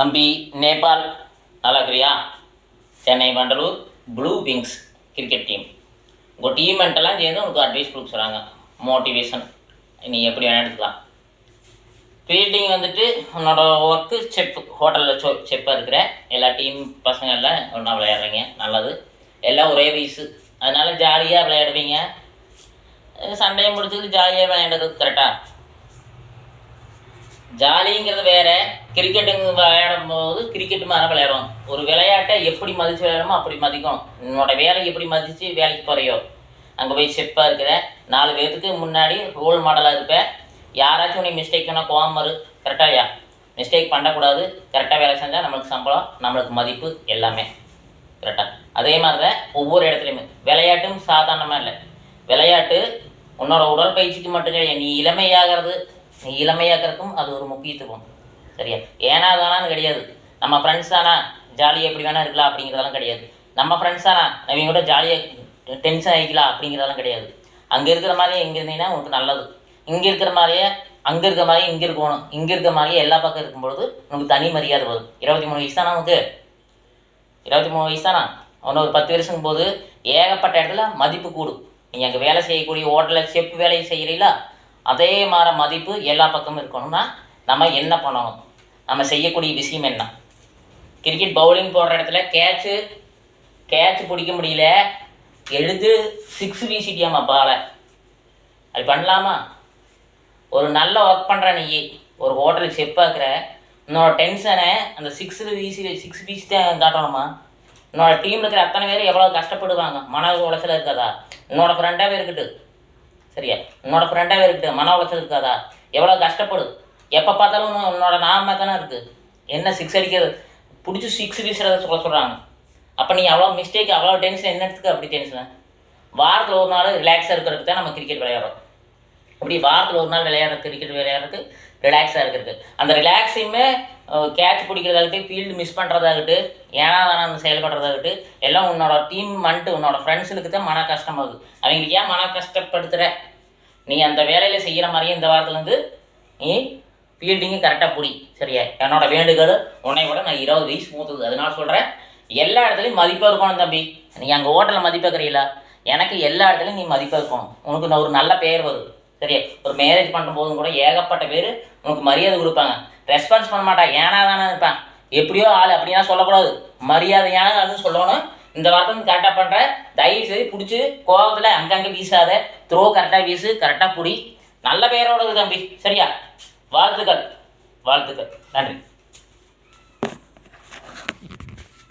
தம்பி நேபாள் நல்லா இருக்கிறியா Chennai Vandalur blue wings cricket team உங்கள் டீமெண்ட்டெல்லாம் சேர்ந்து உனக்கு அட்வைஸ் கொடுக்குறாங்க சொல்கிறாங்க மோட்டிவேஷன் நீ எப்படி வேணால் எடுத்துக்கலாம். ஃபீல்டிங் வந்துட்டு உன்னோட ஒர்க்கு செப் ஹோட்டலில் சொ செப்பாக இருக்கிற எல்லா டீம் பசங்க எல்லாம் ஒன்றா விளையாடுறீங்க. நல்லது. எல்லாம் ஒரே வயசு அதனால் ஜாலியாக விளையாடுவீங்க. சண்டையை முடிச்சுட்டு ஜாலியாக விளையாடுறது கரெக்டாக ஜாலிங்கிறது வேற. கிரிக்கெட்டுங்க விளையாடும் போது கிரிக்கெட் மாதிரி விளையாடும் ஒரு விளையாட்டை எப்படி மதித்து விளையாடமோ அப்படி மதிக்கும். உன்னோட வேலையை எப்படி மதித்து வேலைக்கு போறியோ. அங்கே போய் செப்பாக இருக்கிற நாலு பேர்த்துக்கு முன்னாடி ரோல் மாடலாக இருப்பேன் யாராச்சும் நீ மிஸ்டேக் பண்ணால் கோவம் வரும். கரெக்டாயா மிஸ்டேக் பண்ணக்கூடாது. கரெக்டாக வேலை செஞ்சால் நம்மளுக்கு சம்பளம் நம்மளுக்கு மதிப்பு எல்லாமே. கரெக்டாக அதே மாதிரி தான் ஒவ்வொரு இடத்துலையுமே. விளையாட்டும் சாதாரணமாக இல்லை. விளையாட்டு உன்னோட உடற்பயிற்சிக்கு மட்டும் கிடையாது. நீ இளமையாகிறது நீ இளமையாகிறதுக்கும் அது ஒரு முக்கியத்துவம். சரியா? ஏனா தானான்னு கிடையாது. நம்ம ஃப்ரெண்ட்ஸ் தானா ஜாலியாக எப்படி வேணால் இருக்கலாம் அப்படிங்கிறதெல்லாம் கிடையாது. நம்ம ஃப்ரெண்ட்ஸ் தானா அவங்க கூட ஜாலியாக டென்ஷன் ஆகிக்கலாம் அப்படிங்கிறதெல்லாம் கிடையாது. அங்கே இருக்கிற மாதிரியே இங்கே இருந்தீங்கன்னா உனக்கு நல்லது. இங்கே இருக்கிற மாதிரியே அங்கே இருக்கிற மாதிரியே இங்கே இருக்கணும். இங்கே இருக்கிற மாதிரியே எல்லா பக்கம் இருக்கும்பொழுது உனக்கு தனி மரியாதை வரும். இருபத்தி மூணு வயசு தானே உனக்கு? இருபத்தி மூணு வயசு தானா? ஒன்று ஒரு பத்து வருஷம் போது ஏகப்பட்ட இடத்துல மதிப்பு கூடும். நீங்கள் அங்கே வேலை செய்யக்கூடிய ஹோட்டலில் செப் வேலையை செய்கிறீங்களா அதே மாதிரி மதிப்பு எல்லா பக்கமும் இருக்கணும்னா நம்ம என்ன பண்ணணும்? நம்ம செய்யக்கூடிய விஷயம் என்ன? கிரிக்கெட் பவுலிங் போடுற இடத்துல கேட்சு கேட்ச் பிடிக்க முடியல. எடுத்து சிக்ஸ் வீசிட்டியாமா பாலை அது பண்ணலாமா? ஒரு நல்ல ஒர்க் பண்ணுற நீ. ஒரு ஹோட்டலுக்கு செப் பார்க்குற உன்னோட டென்ஷனை அந்த சிக்ஸில் வீசி சிக்ஸ் வீசி தான் காட்டணுமா? உன்னோட டீமில் இருக்கிற அத்தனை பேர் எவ்வளோ கஷ்டப்படுவாங்க? மன உளைச்சல் இருக்காதா? உன்னோட ஃப்ரெண்டாகவே இருக்கட்டும். சரியா? உன்னோட ஃப்ரெண்டாகவே இருக்கட்டும் மன உளைச்சல் இருக்காதா? எவ்வளோ கஷ்டப்படு. எப்போ பார்த்தாலும் உன்னோட நாம தானே இருக்குது என்ன சிக்ஸ் அடிக்கிறது? பிடிச்சி சிக்ஸ் வீசுறத சொல்ல சொல்கிறாங்க அப்போ நீ அவ்வளோ மிஸ்டேக் அவ்வளோ டென்ஷன் என்னத்துக்கு அப்படி டென்ஷன் வாரத்தில் ஒரு நாள் ரிலாக்ஸாக இருக்கிறதுக்கு தான் நம்ம கிரிக்கெட் விளையாடுறோம். இப்படி வாரத்தில் ஒரு நாள் விளையாடுற கிரிக்கெட் விளையாடுறது ரிலாக்ஸாக இருக்கிறது. அந்த ரிலாக்ஸையுமே கேட்ச் பிடிக்கிறதாகட்டும் ஃபீல்டு மிஸ் பண்ணுறதாகட்டும் ஏன்னா தானே அந்த செயல்படுறதாகட்டும் எல்லாம் உன்னோட டீம் வந்துட்டு உன்னோட ஃப்ரெண்ட்ஸுக்கு தான் மன கஷ்டமாகுது. அவங்களுக்கு ஏன் மன கஷ்டப்படுத்துகிற நீ அந்த வேலையில் செய்கிற மாதிரியே இந்த வாரத்துலேருந்து நீ ஃபீல்டிங்கு கரெக்டாக பிடி சரியா? என்னோட வேண்டுகோள் உன்னை விட நான் இருபது வயசு மூத்தது. அதனால சொல்கிறேன் எல்லா இடத்துலையும் மதிப்பாக இருக்கணும் தம்பி. நீ அங்கே ஹோட்டலில் மதிப்பாக்குறீங்களா எனக்கு எல்லா இடத்துலையும் நீ மதிப்பாக இருக்கணும் உனக்கு நான் ஒரு நல்ல பேர் வரும் சரியா? ஒரு மேரேஜ் பண்ணும்போதும் கூட ஏகப்பட்ட பேர் உனக்கு மரியாதை கொடுப்பாங்க. ரெஸ்பான்ஸ் பண்ண மாட்டா ஏனா தானே இருப்பேன். எப்படியோ ஆள் அப்படின்னா சொல்லக்கூடாது. மரியாதையான சொல்லணும். இந்த வார்த்தை கரெக்டாக பண்ணுற தயவு செய்து பிடிச்சி கோபத்தில் அங்கங்கே வீசாத. த்ரோ கரெக்டாக வீசு கரெக்டாக பிடி. நல்ல பேரோட தம்பி. சரியா? வாழ்த்துக்கள். வாழ்த்துக்கள். நன்றி.